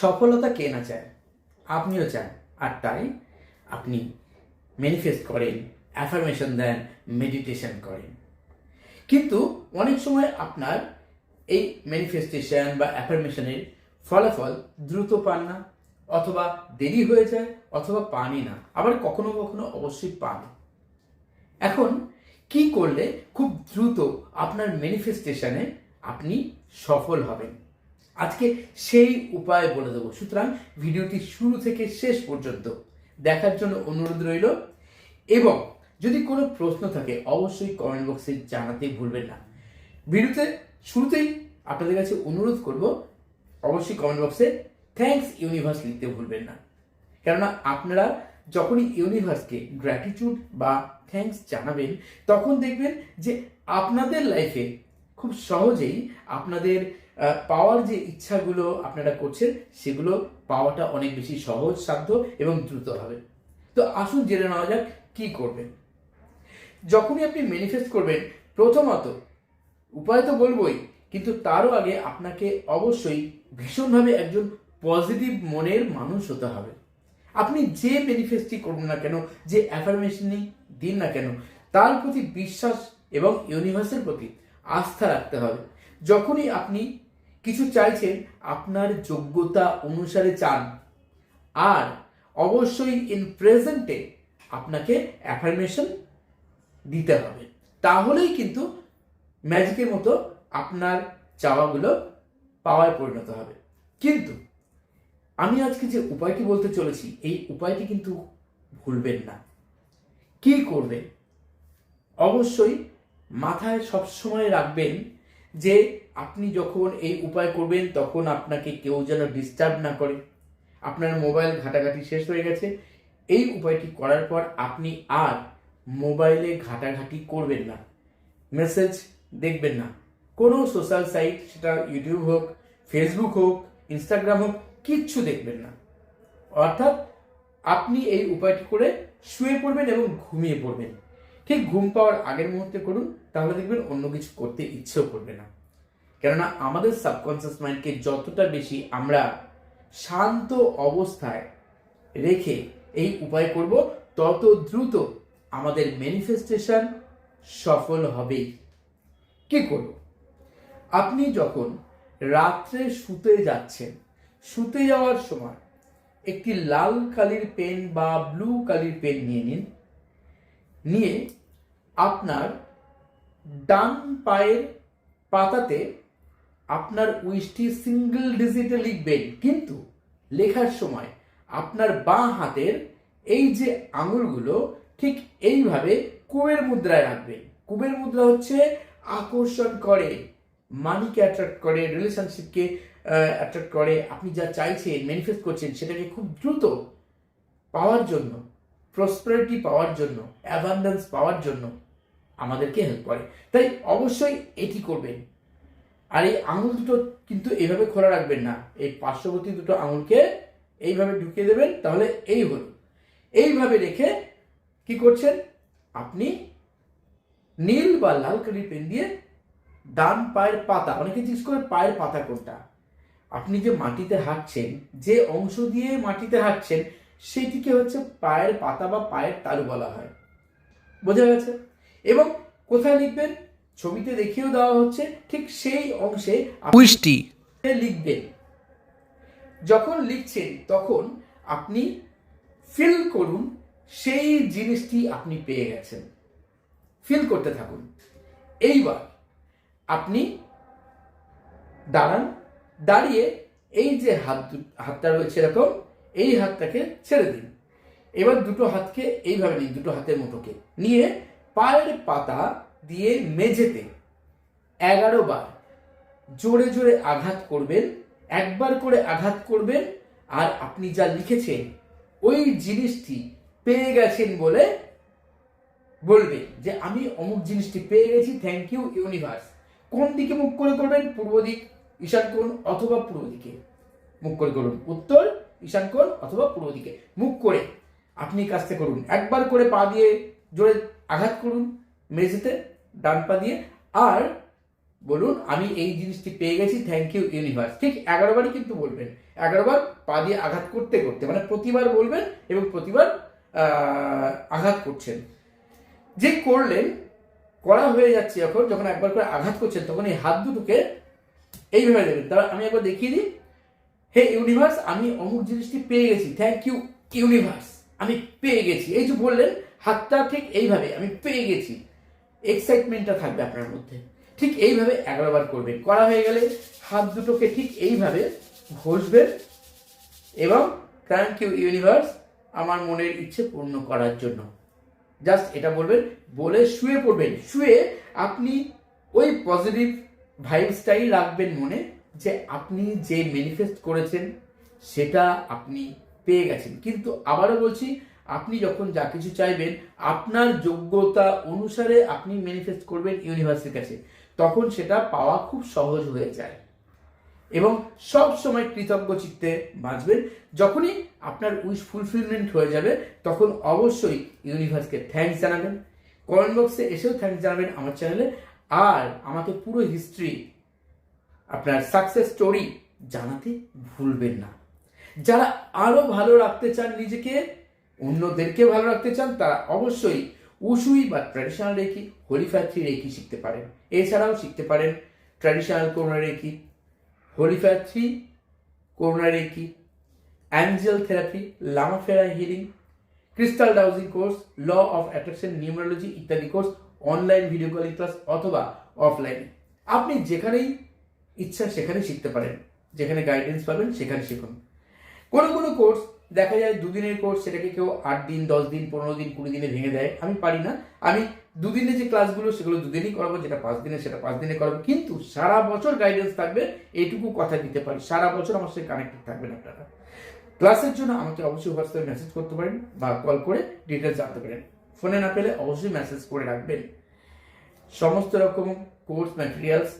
সফলতা কে না চায়? আপনিও চান। আর তাই আপনি ম্যানিফেস্ট করেন অ্যাফার্মেশন দেন মেডিটেশন করেন। কিন্তু অনেক সময় আপনার এই ম্যানিফেস্টেশন বা অ্যাফার্মেশনের ফলাফল দ্রুত পান না, অথবা দেরি হয়ে যায়, অথবা পানই না, আবার কখনো কখনো অবশ্যই পান। এখন কি করলে খুব দ্রুত আপনার ম্যানিফেস্টেশনে আপনি সফল হবেন? আজকে সেই উপায় বলে দেবো। সুতরাং ভিডিওটি শুরু থেকে শেষ পর্যন্ত দেখার জন্য অনুরোধ রইল। এবং যদি কোনো প্রশ্ন থাকে, অবশ্যই কমেন্ট বক্সে জানাতে ভুলবেন না। ভিডিওতে শুরুতেই আপনাদের কাছে অনুরোধ করব, অবশ্যই কমেন্ট বক্সে থ্যাঙ্কস ইউনিভার্স লিখতে ভুলবেন না। কেননা আপনারা যখনই ইউনিভার্সকে গ্র্যাটিটিউড বা থ্যাঙ্কস জানাবেন, তখন দেখবেন যে আপনাদের লাইফে খুব সহজেই আপনাদের পাওয়ার যে ইচ্ছাগুলো আপনারা করছেন, সেগুলো পাওয়াটা অনেক বেশি সহজ, সাধ্য এবং দ্রুত হবে। তো আসুন জেনে নেওয়া যাক কি করবেন। যখনই আপনি ম্যানিফেস্ট করবেন, প্রথমত উপায় তো বলবোই, কিন্তু তারও আগে আপনাকে অবশ্যই ভীষণভাবে একজন পজিটিভ মনের মানুষ হতে হবে। আপনি যে ম্যানিফেস্টই করুন না কেন, যে অ্যাফার্মেশনই দিন না কেন, তার প্রতি বিশ্বাস এবং ইউনিভার্সের প্রতি আস্থা রাখতে হবে। যখনই আপনি কিছু চাইছেন, আপনার যোগ্যতা অনুসারে চান। আর অবশ্যই ইন প্রেজেন্টে আপনাকে অ্যাফার্মেশন দিতে হবে। তাহলেই কিন্তু ম্যাজিকের মতো আপনার চাওয়াগুলো পাওয়ায় পরিণত হবে। কিন্তু আমি আজকে যে উপায়টি বলতে চলেছি, এই উপায়টি কিন্তু ভুলবেন না। কি করবেন? অবশ্যই মাথায় সবসময় রাখবেন যে আপনি যখন এই উপায় করবেন, তখন আপনাকে কেউ যেন ডিস্টার্ব না করে। আপনার মোবাইল ঘাটাঘাটি শেষ হয়ে গেছে। এই উপায়টি করার পর আপনি আর মোবাইলে ঘাটাঘাটি করবেন না। মেসেজ দেখবেন না। কোনো সোশ্যাল সাইট সেটা ইউটিউব হোক ফেসবুক হোক ইনস্টাগ্রাম হোক, কিচ্ছু দেখবেন না। অর্থাৎ আপনি এই উপায়টি করে শুয়ে পড়বেন এবং ঘুমিয়ে পড়বেন। ঠিক ঘুম পাওয়ার আগের মুহূর্তে করুন, তাহলে দেখবেন অন্য কিছু করতে ইচ্ছেও করবে না। কেননা আমাদের সাবকনসিয়াস মাইন্ডকে যতটা বেশি আমরা শান্ত অবস্থায় রেখে এই উপায় করব, তত দ্রুত আমাদের ম্যানিফেস্টেশন সফল হবেই কি করব? আপনি যখন রাত্রে শুতে যাচ্ছেন, শুতে যাওয়ার সময় একটি লাল কালির পেন বা ব্লু কালির পেন নিয়ে নিন। নিয়ে আপনার ডান পায়ের পাতাতে আপনার উইশটি সিঙ্গেল ডিজিটে লিখবেন। কিন্তু লেখার সময় আপনার বাঁ হাতের এই যে আঙুলগুলো, ঠিক এইভাবে কুবের মুদ্রায় রাখবেন। কুবের মুদ্রা হচ্ছে আকর্ষণ করে, মানিকে অ্যাট্রাক্ট করে রিলেশনশিপকে অ্যাট্রাক্ট করে। আপনি যা চাইছেন ম্যানিফেস্ট করছেন, সেটাকে খুব দ্রুত পাওয়ার জন্য প্রসপারিটি পাওয়ার জন্য অ্যাবান্ডেন্স পাওয়ার জন্য আমাদেরকে হেল্প করে। তাই অবশ্যই এটি করবেন। আর এই আঙুল দুটো কিন্তু এইভাবে খোলা রাখবেন না। এই পার্শ্ববর্তী দুটো আঙুলকে এইভাবে ঢুকিয়ে দেবেন, তাহলে এই হলো। এইভাবে রেখে কি করছেন? আপনি নীল বা লাল কালির পেন দিয়ে ডান পায়ের পাতা, অনেকে জিজ্ঞেস করে পায়ের পাতা কোনটা? আপনি যে মাটিতে হাঁটছেন, যে অংশ দিয়ে মাটিতে হাঁটছেন সেটিকে হচ্ছে পায়ের পাতা বা পায়ের তালু বলা হয়। বোঝা গেছে? এবং কোথায় লিখবেন? ছবিতে দেখিয়েও দেওয়া হচ্ছে ঠিক সেই অংশে লিখবেন। যখন লিখছেন তখন আপনি ফিল করুন সেই জিনিসটি আপনি পেয়ে গেছেন। ফিল করতে থাকুন। এইবার আপনি দাঁড়ান। দাঁড়িয়ে এই যে হাত হাতটা রয়েছে এরকম এই হাতটাকে ছেড়ে দিন। এবার দুটো হাতকে এইভাবে নিন, দুটো হাতের মুঠোকে নিয়ে পায়ের পাতা দিয়ে মেঝেতে এগারো বার জোরে জোরে আঘাত করবেন, একবার করে আঘাত করবেন, আর আপনি যা লিখেছেন, ওই জিনিসটি পেয়ে গেছেন বলে বলবেন যে, আমি অমুক জিনিসটি পেয়ে গেছি থ্যাংক ইউ ইউনিভার্স কোন দিকে মুখ করে করবেন? পূর্ব দিক, ঈশান করুন অথবা পূর্ব দিকে মুখ করে করুন। উত্তর ঈশান কোণ অথবা পূর্ব দিকে। মুখ করে আপনি কাজটা করুন। একবার করে পা দিয়ে জোরে আঘাত করুন মেঝেতে ডান পা দিয়ে। আর বলুন, আমি এই জিনিসটি পেয়ে গেছি থ্যাংক ইউ ইউনিভার্স ঠিক এগারো বারই কিন্তু বলবেন। এগারো বার পা দিয়ে আঘাত করতে করতে মানে প্রতিবার বলবেন এবং প্রতিবার আঘাত করছেন। যে করলেন, করা হয়ে যাচ্ছে যখন যখন একবার করে আঘাত করছেন, তখন এই হাত দুটোকে এইভাবে দেবেন। তাহলে আমি একবার দেখিয়ে দিই। হে ইউনিভার্স, আমি অমুক জিনিসটি পেয়ে গেছি। Thank you universe. আমি পেয়ে গেছি। এই যে বললেন, হাতটা ঠিক এইভাবে, আমি পেয়ে গেছি। এক্সাইটমেন্টটা থাকবে আপনার মধ্যে। ঠিক এইভাবে এগারো বার করবেন। করা হয়ে গেলে হাত দুটোকে ঠিক এইভাবে ঘষবেন এবং থ্যাংক ইউ ইউনিভার্স, আমার মনের ইচ্ছে পূর্ণ করার জন্য। জাস্ট এটা বলবেন, বলে শুয়ে পড়বেন। শুয়ে আপনি ওই পজিটিভ ভাইবসটাই রাখবেন মনে। যে আপনি যে ম্যানিফেস্ট করেছেন, সেটা আপনি পেয়ে গেছেন। কিন্তু আবারও বলছি, আপনি যখন যা কিছু চাইবেন, আপনার যোগ্যতা অনুসারে আপনি ম্যানিফেস্ট করবেন ইউনিভার্সের কাছে। তখন সেটা পাওয়া খুব সহজ হয়ে যায়। এবং সব সময় কৃতজ্ঞ চিত্তে বাঁচবেন। যখনই আপনার উইশ ফুলফিলমেন্ট হয়ে যাবে, তখন অবশ্যই ইউনিভার্সকে থ্যাঙ্কস জানাবেন। কমেন্ট বক্সে এসেও থ্যাঙ্কস জানাবেন আমার চ্যানেলে আর আমাকে পুরো হিস্ট্রি আপনার সাকসেস স্টোরি জানাতে ভুলবেন না। যারা আরও ভালো রাখতে চান নিজেকে, অন্যদেরকে ভালো রাখতে চান, তারা অবশ্যই উসুই বা ট্র্যাডিশনাল রেকি হোলিফ্যাথি রেকি শিখতে পারেন। এছাড়াও শিখতে পারেন traditional Karuna reiki holy fire Karuna reiki angel therapy লামাফেরা healing crystal dowsing course law of attraction numerology ইত্যাদি course online video calling class অথবা অফলাইনে আপনি যেখানেই ইচ্ছা সেখানে শিখতে পারেন, যেখানে গাইডেন্স পাবেন সেখানে শিখুন। কোনো কোনো কোর্স দেখা যায় দুদিনের কোর্স সেটাকে কেউ আট দিন, দশ দিন, পনেরো দিন, কুড়ি দিনে ভেঙে দেয়, আমি পারি না। আমি দুদিনে যে ক্লাসগুলো সেগুলো দুদিনই করাবো, যেটা পাঁচ দিনে, সেটা পাঁচ দিনে করাবো, কিন্তু সারা বছর গাইডেন্স থাকবে, এইটুকু কথা দিতে পারি। সারা বছর আমার সাথে কানেক্টেড থাকবেন আপনারা। ক্লাসের জন্য আমাকে অবশ্যই হোয়াটসঅ্যাপে মেসেজ করতে পারেন বা কল করে ডিটেলস জানতে পারেন। ফোনে না পেলে অবশ্যই মেসেজ করে রাখবেন। সমস্ত রকম course materials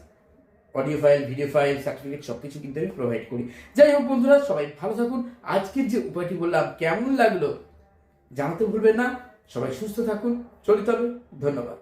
audio file video file certificate সব কিছু কিন্তু আমি প্রোভাইড করি। যাই হোক বন্ধুরা, সবাই ভালো থাকুন। আজকের যে উপায়টি বললাম, কেমন লাগল জানাতে ভুলবেন না। সবাই সুস্থ থাকুন, চলিত হবে। ধন্যবাদ।